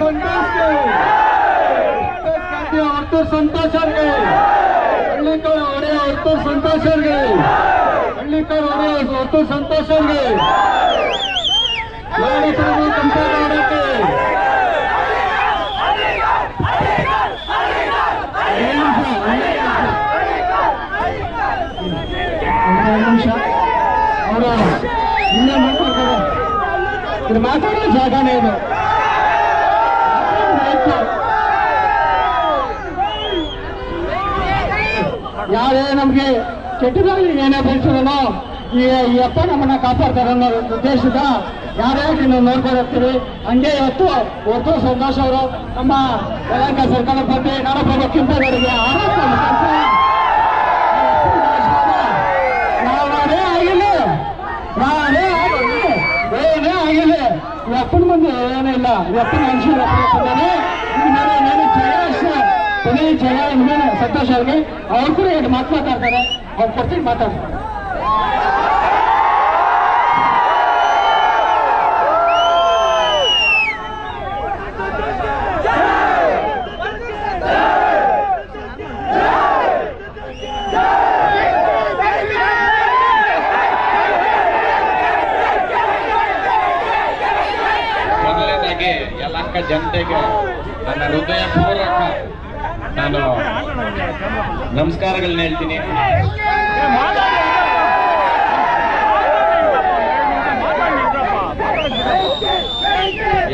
संतोष के औरतों संतोष गए ಹಳ್ಳಿಕಾರ್ ಅವರೇ ಹೊರತು ಸಂತೋಷರ್ಗೆ ಹಳ್ಳಿಕಾರ್ ಅವರೇ ಹೊರತು ಸಂತೋಷರ್ಗೆ ಕಂಪಕ್ಕೆ ನಿಮಿಷ ಅವರು ಇನ್ನೇ ಮಾತಾಡ್ತಾರೆ ಇದು ಮಾತಾಡೋ ಜಾಗನೇ ಇದು ಯಾರೇ ನಮಗೆ ಕೆಟ್ಟದಾಗಿ ಏನೇ ಬಯಸಿದನೋ ಈ ಅಪ್ಪ ನಮ್ಮನ್ನ ಕಾಪಾಡ್ತಾರೆ ಅನ್ನೋ ಉದ್ದೇಶದ ಯಾರೇ ನೀವು ನೋಡ್ಕೊಂಡು ಹೋಗ್ತೀವಿ ಹಂಗೆ ಇವತ್ತು ಒಟ್ಟು ಸಂತೋಷ್ ಅವರು ನಮ್ಮ ಯಲಹಂಕ ಸರ್ಕಾರ ಬಗ್ಗೆ ನಾಡಪ್ರಭು ಕೆಂಪೇಗೌಡರಿಗೆ ಆರೋಪ ಮುಖಾಂತರ ನಾವೇ ಆಗಿಲ್ಲ ನಾವೇ ಆಗಿಲ್ಲ ಏನೇ ಆಗಿಲ್ಲ ಈ ಅಪ್ಪನ ಮುಂದೆ ಏನಿಲ್ಲ ಇಲ್ಲ. ಅಪ್ಪನ ಇನ್ಮೇಲೆ ಏನೇನು ಜಯ ಅಷ್ಟೇ. ಕೊನೆ ಜಯ ಸಂತೋಷ್ ಅವ್ರಿಗೆ. ಅವ್ರು ಕೂಡ ಎರಡು ಮಾತು ಮಾತಾಡ್ತಾರೆ. ಅವ್ರು ಕೊಡ್ತೀನಿ ಮಾತಾಡ್ತಾರೆ ಯಲಹಂಕ ಜನತೆಗೆ ನನ್ನ ಹೃದಯ ಪೂರ್ವಕ ನಾನು ನಮಸ್ಕಾರಗಳನ್ನ ಹೇಳ್ತೀನಿ.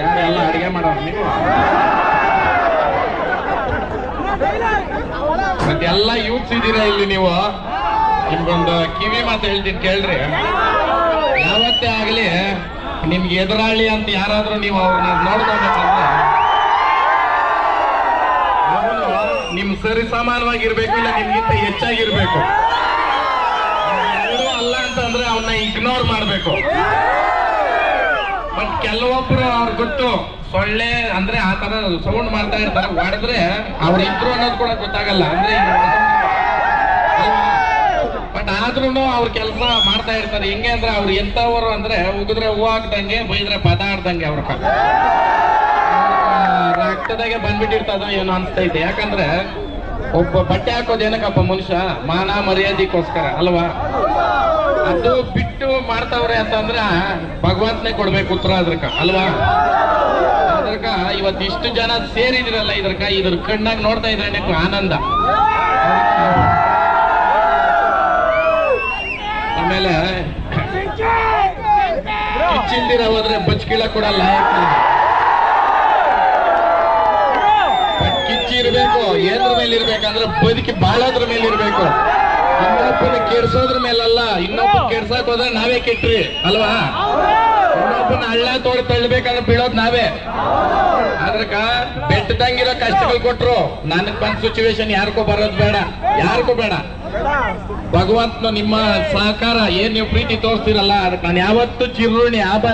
ಯಾರೆಲ್ಲ ಅಡಿಗೆ ಮಾಡೋರು ನೀವು? ಮತ್ತೆಲ್ಲ ಯೂತ್ಸ್ ಇದ್ದೀರಾ ಇಲ್ಲಿ ನೀವು? ನಿಮ್ಗೊಂದು ಕಿವಿ ಮಾತು ಹೇಳ್ತೀನಿ, ಕೇಳ್ರಿ. ಯಾವತ್ತೇ ಆಗಲಿ ನಿಮ್ಗೆ ಎದುರಾಳಿ ಅಂತ ಯಾರಾದ್ರೂ ನೀವು ಅವ್ರನ್ನ ನೋಡ್ಕೋಬೇಕಂದ್ರೆ ನಿಮ್ ಸರಿ ಸಮಾನವಾಗಿರ್ಬೇಕು ಇಲ್ಲ ನಿಮ್ಗಿಂತ ಹೆಚ್ಚಾಗಿರ್ಬೇಕು. ಅಲ್ಲ ಅಂತಂದ್ರೆ ಅವನ್ನ ಇಗ್ನೋರ್ ಮಾಡ್ಬೇಕು. ಬಟ್ ಕೆಲವೊಬ್ರು ಅವ್ರ ಗೊತ್ತು, ಸೊಳ್ಳೆ ಅಂದ್ರೆ ಆ ತರ ಸೌಂಡ್ ಮಾಡ್ತಾ ಇರ್ತಾರೆ. ಹೊಡೆದ್ರೆ ಅವ್ರು ಇದ್ರು ಅನ್ನೋದು ಕೂಡ ಗೊತ್ತಾಗಲ್ಲ. ಅಂದ್ರೆ ಬಟ್ ಆದ್ರೂ ಅವ್ರ ಕೆಲಸ ಮಾಡ್ತಾ ಇರ್ತಾರೆ. ಹೆಂಗೆ ಅಂದ್ರೆ ಅವ್ರು ಎಂತವರು ಅಂದ್ರೆ ಉಗಿದ್ರೆ ಹೂ ಹಾಕ್ದಂಗೆ, ಬೈದ್ರೆ ಪದ ಆಡ್ದಂಗೆ ಅವ್ರ ರಕ್ತದಾಗೆ ಬಂದ್ಬಿಟ್ಟಿರ್ತದ ಏನೋ ಅನ್ಸ್ತೈತೆ ಯಾಕಂದ್ರೆ ಒಬ್ಬ ಬಟ್ಟೆ ಹಾಕೋದು ಏನಕ್ಕಪ್ಪ ಮನುಷ್ಯ? ಮಾನ ಮರ್ಯಾದೆಗೋಸ್ಕರ, ಅಲ್ವಾ? ಅದು ಬಿಟ್ಟು ಮಾಡ್ತಾವ್ರೆ ಅಂತಂದ್ರ ಭಗವಂತನೇ ಕೊಡ್ಬೇಕು ಉತ್ತರ ಅದ್ರಕ, ಅಲ್ವಾ? ಅದ್ರಕ ಇವತ್ತಿಷ್ಟು ಜನ ಸೇರಿದಿರಲ್ಲ ಇದ್ರಕ, ಇದ್ರ ಕಣ್ಣಾಗ ನೋಡ್ತಾ ಇದ್ರೆ ಆನಂದ. ಕೂಡ ಲಾಯಕ್ ಇಲ್ಲ. ಬಟ್ ಕಿಚ್ಚಿ ಇರ್ಬೇಕು ಏದ್ರ ಮೇಲೆ ಇರ್ಬೇಕಂದ್ರೆ ಬದುಕಿ ಬಾಳೋದ್ರ ಮೇಲೆ ಇರ್ಬೇಕು. ಇನ್ನೊಬ್ಬನ ಕೆಡ್ಸೋದ್ರ ಮೇಲಲ್ಲ, ಇನ್ನೊಬ್ಬ ಕೆಡ್ಸಕ್ ಹೋದ್ರೆ ನಾವೇ ಕೆಟ್ರಿ ಅಲ್ವಾ? ಇನ್ನೊಬ್ಬನ ಹಳ್ಳ ತೋಡ್ ತಳ್ಳಬೇಕಂದ್ರೆ ಬೀಳೋದ್ ನಾವೇ. ಅದ್ರಕ ಬೆಟ್ಟದಂಗಿರೋ ಕಷ್ಟಗಳು ಕೊಟ್ರು, ನನಗ್ ಬಂದ ಸಿಚುವೇಶನ್ ಯಾರಿಗೂ ಬರೋದ್ ಬೇಡ ಯಾರಿಗೂ ಬೇಡ. ಭಗವಂತನ ನಿಮ್ಮ ಸಹಕಾರ, ಏನ್ ನೀವು ಪ್ರೀತಿ ತೋರಿಸ್ತೀರಲ್ಲ ಅದಕ್ಕೆ ನಾನು ಯಾವತ್ತೂ ಚಿರುಣಿ ಆಭ